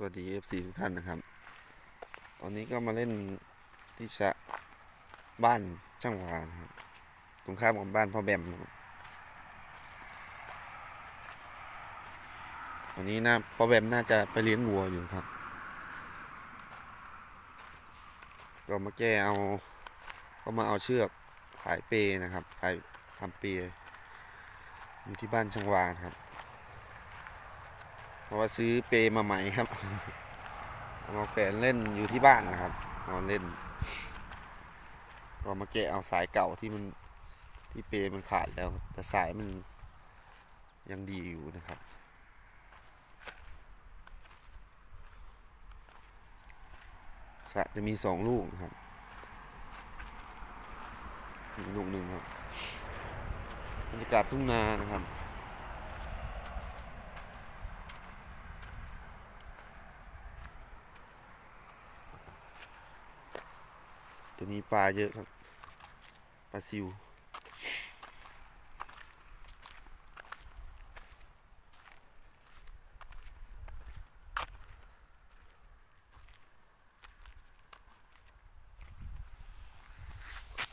สวัสดี FC ทุกท่านนะครับ ตอนนี้ก็มาเล่นที่ชะบ้านช่างวานครับ ตรงข้ามกับบ้านพ่อแบมนะครับวันนี้น่าพ่อแบมน่าจะไปเลี้ยงวัวอยู่ครับ ก็มาแก้เอา ก็มาเอาเชือกสายเปนะครับ สายทำเปอยู่ที่บ้านช่างวานครับ เพราะว่าซื้อเปมาใหม่ครับเอามาแขวนเล่นอยู่ที่บ้านนะครับนอนเล่นก็มาแกะเอาสายเก่าที่มันที่เปมันขาดแล้ว แต่สายมันยังดีอยู่นะครับสะจะมีสองลูกนะครับลูกหนึ่งครับบรรยากาศทุ่งนานะครับ ตั วนี้ปลาเยอะครับ ปลาซิว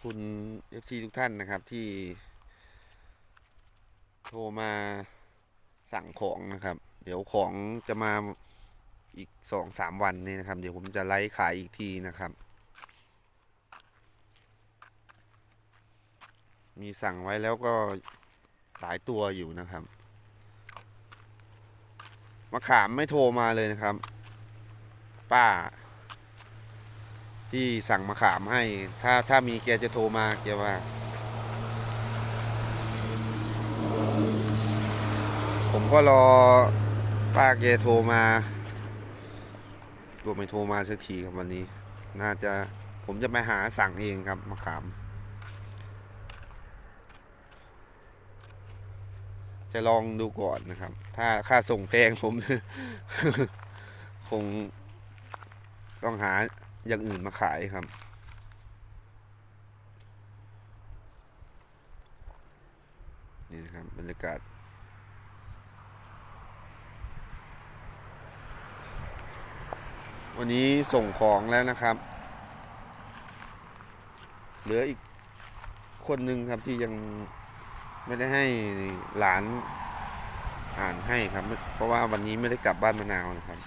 คุณ FC ทุกท่านนะครับที่ โทรมาสั่งของนะครับ เดี๋ยวของจะมาอีกสองสามวันนี้นะครับ เดี๋ยวผมจะไลฟ์ขายอีกทีนะครับ มีสั่งไว้แล้วก็หลายตัวอยู่นะครับมะขามไม่โทรมาเลยนะครับ ป้า ที่สั่งมะขามให้ ถ้าถ้ามีแกจะโทรมาแกว่าผมก็รอป้าแกโทรมาตัวไม่โทรมาสักทีครับวันนี้ น่าจะผมจะไปหาสั่งเองครับมะขาม จะลองดูก่อนนะครับ ถ้าค่าส่งแพงผม คงต้องหาอย่างอื่นมาขายครับ นี่นะครับบรรยากาศ วันนี้ส่งของแล้วนะครับ เหลืออีกคนหนึ่งครับที่ยัง ไม่ได้ให้หลานอ่านให้ครับ เพราะว่าวันนี้ไม่ได้กลับบ้านมะนาวนะครับ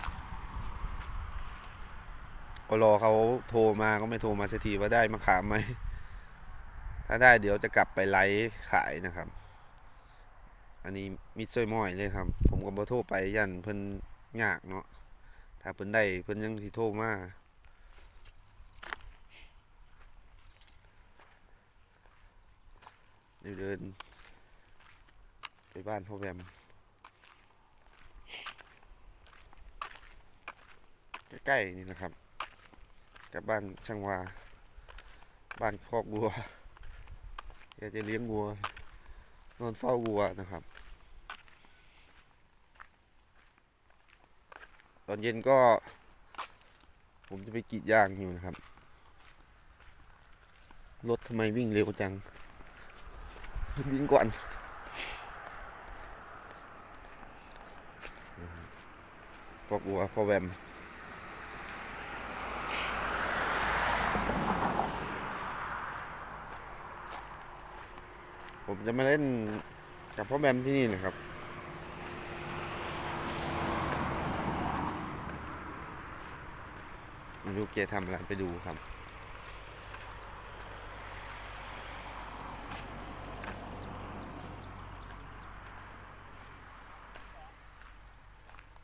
ก็รอเขาโทรมาก็ไม่โทรมาสักทีว่าได้มาขามไหม ถ้าได้เดี๋ยวจะกลับไปไลฟ์ขายนะครับ อันนี้มิดซอยม้อยเลยครับ ผมก็บ่โทรไปยันเพิ่นยากเนาะ ถ้าเพิ่นได้เพิ่นยังสิโทรมาเดี๋ยวเดิน บ้านพ่อแบมใกล้ๆนี่นะครับ กับบ้านช่างวา บ้านคอกวัวแกจะเลี้ยงวัว นอนเฝ้าวัวนะครับ ตอนเย็นก็ ผมจะไปกรีดยางอยู่นะครับ รถทำไมวิ่งเร็วจัง วิ่งก่อน พอกัวพ่อแวมผมจะมาเล่นกับพ่อแบมที่นี่นะครับไม่รู้เกทำอะไรไปดูครับ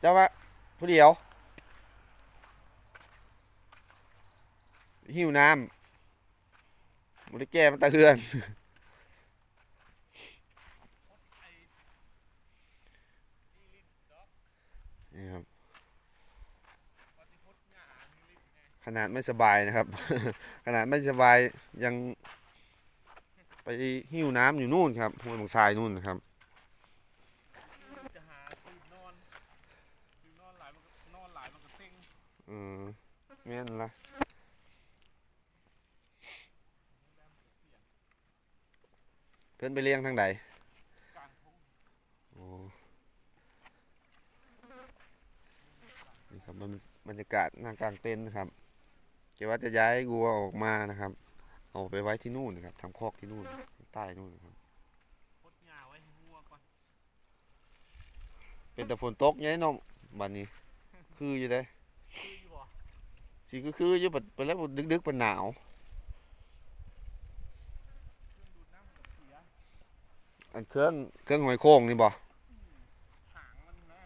เจ้าวะ ผู้เดียว หิวน้ำมันได้แก้มันตะเฮือนนี่ครับขนาดไม่สบายนะครับ ขนาดไม่สบายยังไปหิวน้ำอยู่นู่นครับห้วยบางทรายนู่นนะครับ จะหาตื่นนอนตื่นนอนหลายมันก็นอนหลายมันก็เซ็ง อืมแม่นละเพื่อนไปเลี้ยงทางใดกลางทุ่งโอ้นี่ครับมันบรรยากาศหน้ากลางเต็นท์นะครับเกว่าจะย้ายวัวออกมานะครับ เอาไปไว้ที่นู่นนะครับทำคอกที่นู่นใต้นู่นนะครับพดหญ้าไว้ให้วัวก่อนเป็นแต่ฝนตกไงน้องบัดนี้ คืออยู่เลยคืออยู่บ่ สิคือคืออยู่บัดไปแล้วดึกดึกๆเป็นหนาวเครื่องดูดน้ำกับเสียอันเครื่องเครื่องหอยโค้งนี่บ่หางมันนะ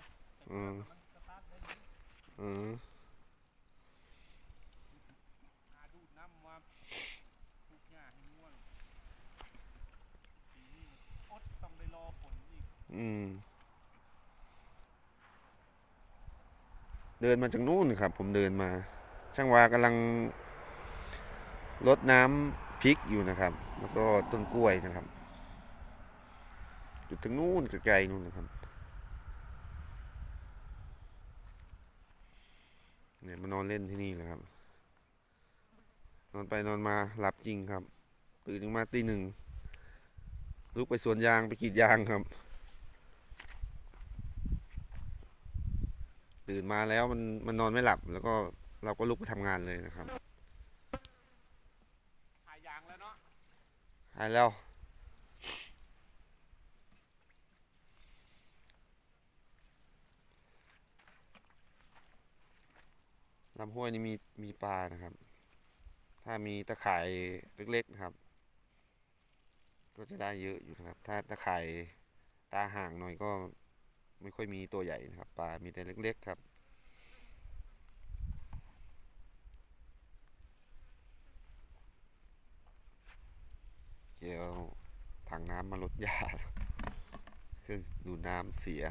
อืมมันสตาร์ทได้ดีอืมหาดูดน้ำมาปลูกหญ้าให้วัวปีนี้อดต้องได้รอฝนอีกอืม เดินมาจากนู่นครับ ผมเดินมา ช่างวากำลังรดน้ำพริกอยู่นะครับ แล้วก็ต้นกล้วยนะครับอยู่ทางนู่นไกลๆนู่นนะครับเนี่ยมานอนเล่นที่นี่แหละครับ นอนไปนอนมาหลับจริงครับตื่นมาตีหนึ่งลุกไปสวนยางไปกรีดยางครับ ตื่นมาแล้วมันมันนอนไม่หลับ แล้วก็เราก็ลุกไปทำงานเลยนะครับหายางแล้วเนาะหายแล้วลำห้วยนี่มีมีปลานะครับ ถ้ามีตะข่ายเล็กๆนะครับ ก็จะได้เยอะอยู่นะครับ ถ้าตะข่ายตาห่างหน่อยก็ ไม่ค่อยมีตัวใหญ่นะครับปลา มีแต่เล็กๆครับเกี่ยวถังน้ำมาลดยาเครื่องดูดน้ำเสีย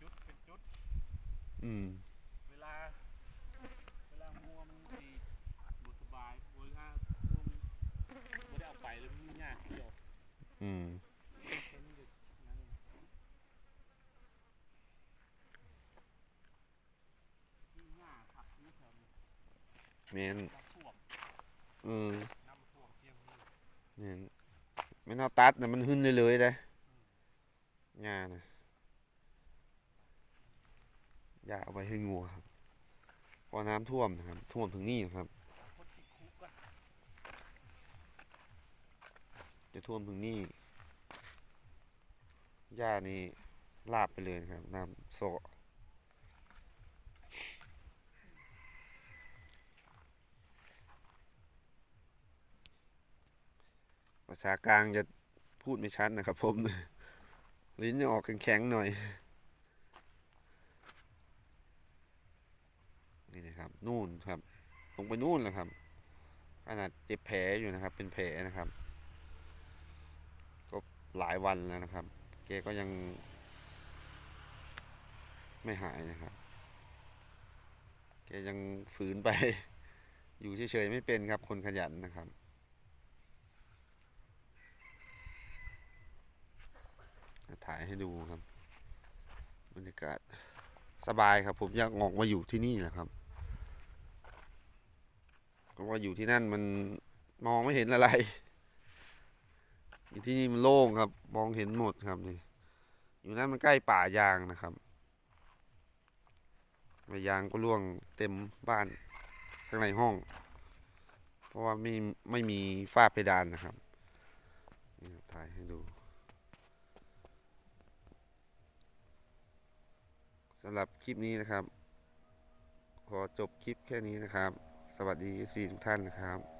จุดเป็นจุดอืมเวลาเวลามัวมันดีบุสบายเวลามัวมันไม่ได้เอาไปแล้วมันยากเดียวอืม แค่นี้เลยนั่นนี่หญ้าผักนี่แถวนี้ เมนน้ำท่วมอืมน้ำท่วมเที่ยงนี้เมนไม่น่าตัดนะมันหึ้นเลยเลยเลยงานะอย่าเอาไปให้งัวครับพอน้ำท่วมนะครับ ท่วมถึงนี่นะครับ จะท่วมถึงนี่หญ้านี่ลาบไปเลยนะครับน้ำโซะ ษากลางจะพูดไม่ชัดนะครับผม ลิ้นจะออกแข็งๆหน่อย นี่นะครับ นู่นครับ ลงไปนู่นแหละครับขนาดเจ็บแผลอยู่นะครับ เป็นแผลนะครับ ก็หลายวันแล้วนะครับแกก็ยัง ไม่หายนะครับแกยังฝืนไป อยู่เฉยๆไม่เป็นครับคนขยันนะครับ ถ่ายให้ดูครับบรรยากาศสบายครับ ผมอยากออกมาอยู่ที่นี่แหละครับเพราะว่าอยู่ที่นั่นมันมองไม่เห็นอะไรอยู่ที่นี่มันโล่งครับ มองเห็นหมดครับนี่อยู่นั่นมันใกล้ป่ายางนะครับใบยางก็ร่วงเต็มบ้านข้างในห้อง เพราะว่าไม่ไม่มีฝ้าเพดานนะครับถ่ายให้ดู สำหรับคลิปนี้นะครับ ขอจบคลิปแค่นี้นะครับ สวัสดีสีทุกท่านนะครับ